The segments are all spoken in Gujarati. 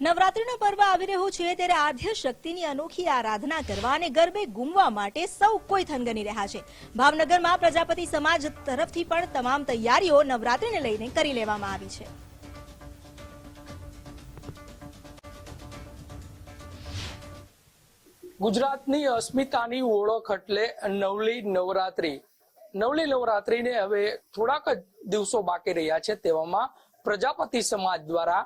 નવરાત્રીનો પર્વ આવી રહ્યો છે ત્યારે આદ્ય શક્તિની અનોખી આરાધના કરવા અને ગરબે ગુમવા માટે સૌ કોઈ થનગની રહ્યા છે. ભાવનગરમાં પ્રજાપતિ સમાજ તરફથી પણ તમામ તૈયારીઓ નવરાત્રીને લઈને કરી લેવામાં આવી છે. ગુજરાતની અસ્મિતાની ઓળખ એટલે નવલી નવરાત્રી. નવલી નવરાત્રીને હવે થોડાક જ દિવસો બાકી રહ્યા છે તેવામાં પ્રજાપતિ સમાજ દ્વારા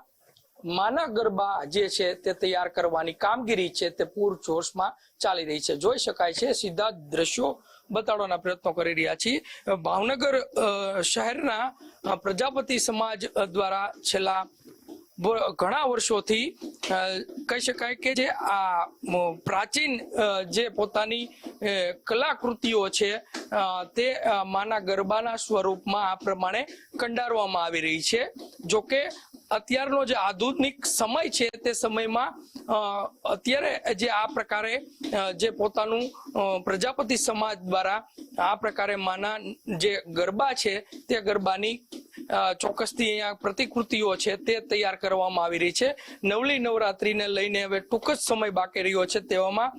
માના ગરબા જે છે તે તૈયાર કરવાની કામગીરી છે તે પૂર જોશમાં ચાલી રહી છે. જોઈ શકાય છે, સીધા દ્રશ્યો બતાડવાના પ્રયત્નો કરી રહ્યા છીએ. ભાવનગર શહેરના પ્રજાપતિ સમાજ દ્વારા છેલ્લા ઘણા વર્ષોથી કહી શકાય કે જે આ પ્રાચીન જે પોતાની કલાકૃતિઓ છે તે માના ગરબાના સ્વરૂપમાં આ પ્રમાણે કંડારવામાં આવી રહી છે. જોકે અત્યારનો જે આધુનિક સમય છે તે સમયમાં અત્યારે જે આ પ્રકારે જે પોતાનું પ્રજાપતિ સમાજ દ્વારા આ પ્રકારે માના જે ગરબા છે તે ગરબાની ચોક્કસથી અહીંયા પ્રતિકૃતિઓ છે તે તૈયાર કરવામાં આવી રહી છે. નવલી નવરાત્રીને લઈને હવે ટૂંક જ સમય બાકી રહ્યો છે તેવામાં.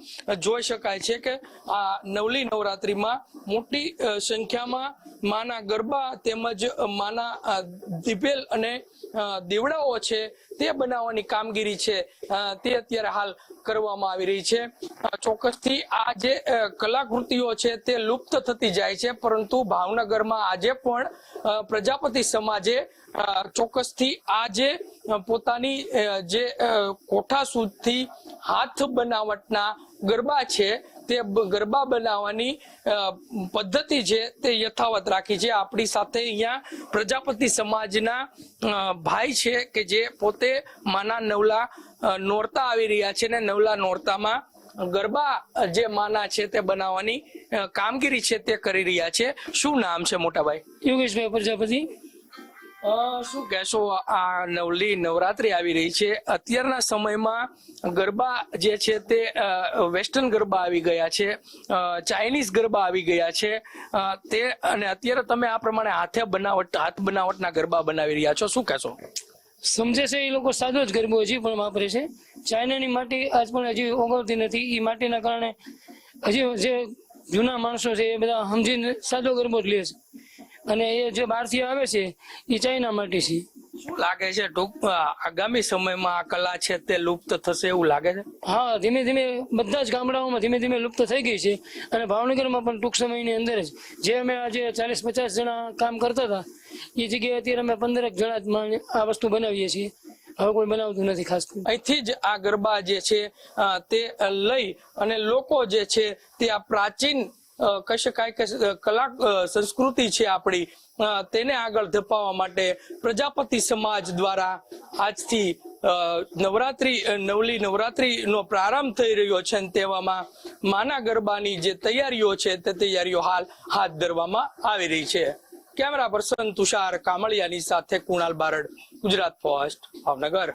જોઈ શકાય છે કે આ નવલી નવરાત્રીમાં મોટી સંખ્યામાં માના ગરબા તેમજ માના દીપેલ અને દીવડાઓ છે તે બનાવવાની કામગીરી છે તે અત્યારે હાલ કરવામાં આવી રહી છે. ચોક્કસથી આ જે કલાકૃતિઓ છે તે લુપ્ત થતી જાય છે, પરંતુ ભાવનગરમાં આજે પણ પ્રજાપતિ સમાજે ચોક્કસથી આ જે પોતાની જે કોઠા સુધથી હાથ બનાવટના ગરબા છે, તે ગરબા બનાવવાની પદ્ધતિ છે તે યથાવત રાખી છે. આપણી સાથે અહીંયા પ્રજાપતિ સમાજના ભાઈ છે કે જે પોતે માના નવલા નોરતા આવી રહ્યા છે ને નવલા નોરતામાં ગરબા જે માના છે તે બનાવવાની કામગીરી છે તે કરી રહ્યા છે. શું નામ છે મોટાભાઈ? યોગેશભાઈ પ્રજાપતિ. શું કહેશો, આ નવલી નવરાત્રી આવી રહી છે. અત્યારના સમયમાં ગરબા જે છે તે વેસ્ટર્ન ગરબા આવી ગયા છે ચાઇનીઝ ગરબા આવી ગયા છે. તે અને અત્યારે તમે આ પ્રમાણે હાથે બનાવટ, હાથ બનાવટના ગરબા બનાવી રહ્યા છો. શું કહેશો? સમજે છે, એ લોકો સાદો જ ગરબો હજી પણ વાપરે છે. ચાઇનાની માટી આજ પણ હજી ઓગળતી નથી. એ માટીના કારણે હજી જે જૂના માણસો છે, એ બધા સમજીને સાદો ગરબો જ લે છે. અને એ જે બહારથી આવે છે એ ચાઇના માટી છે. શું લાગે છે ટૂંક આગામી સમયમાં આ કલા છે તે લુપ્ત થશે એવું લાગે છે? હા ધીમે ધીમે બધા જ ગામડાઓમાં ધીમે ધીમે લુપ્ત થઈ ગઈ છે અને ભાવનગરમાં પણ ટૂંક સમયની અંદર જ જે અમે આજે ચાલીસ પચાસ જણા કામ કરતા હતા એ જગ્યાએ અત્યારે અમે પંદરેક જણા જ આ વસ્તુ બનાવીએ છીએ. હવે કોઈ બનાવતું નથી ખાસ. અહીંથી જ આ ગરબા જે છે તે લઈ અને લોકો જે છે તે આ પ્રાચીન કહી શકાય કે કલા સંસ્કૃતિ છે આપણી તેને આગળ ધપાવવા માટે પ્રજાપતિ સમાજ દ્વારા આજથી નવરાત્રી નવલી નવરાત્રીનો પ્રારંભ થઈ રહ્યો છે તેવામાં માના ગરબાની જે તૈયારીઓ છે તે તૈયારીઓ હાલ હાથ ધરવામાં આવી રહી છે. કેમેરા પર્સન તુષાર કામળિયાની સાથે કુણાલ બારડ, ગુજરાત ફર્સ્ટ, ભાવનગર.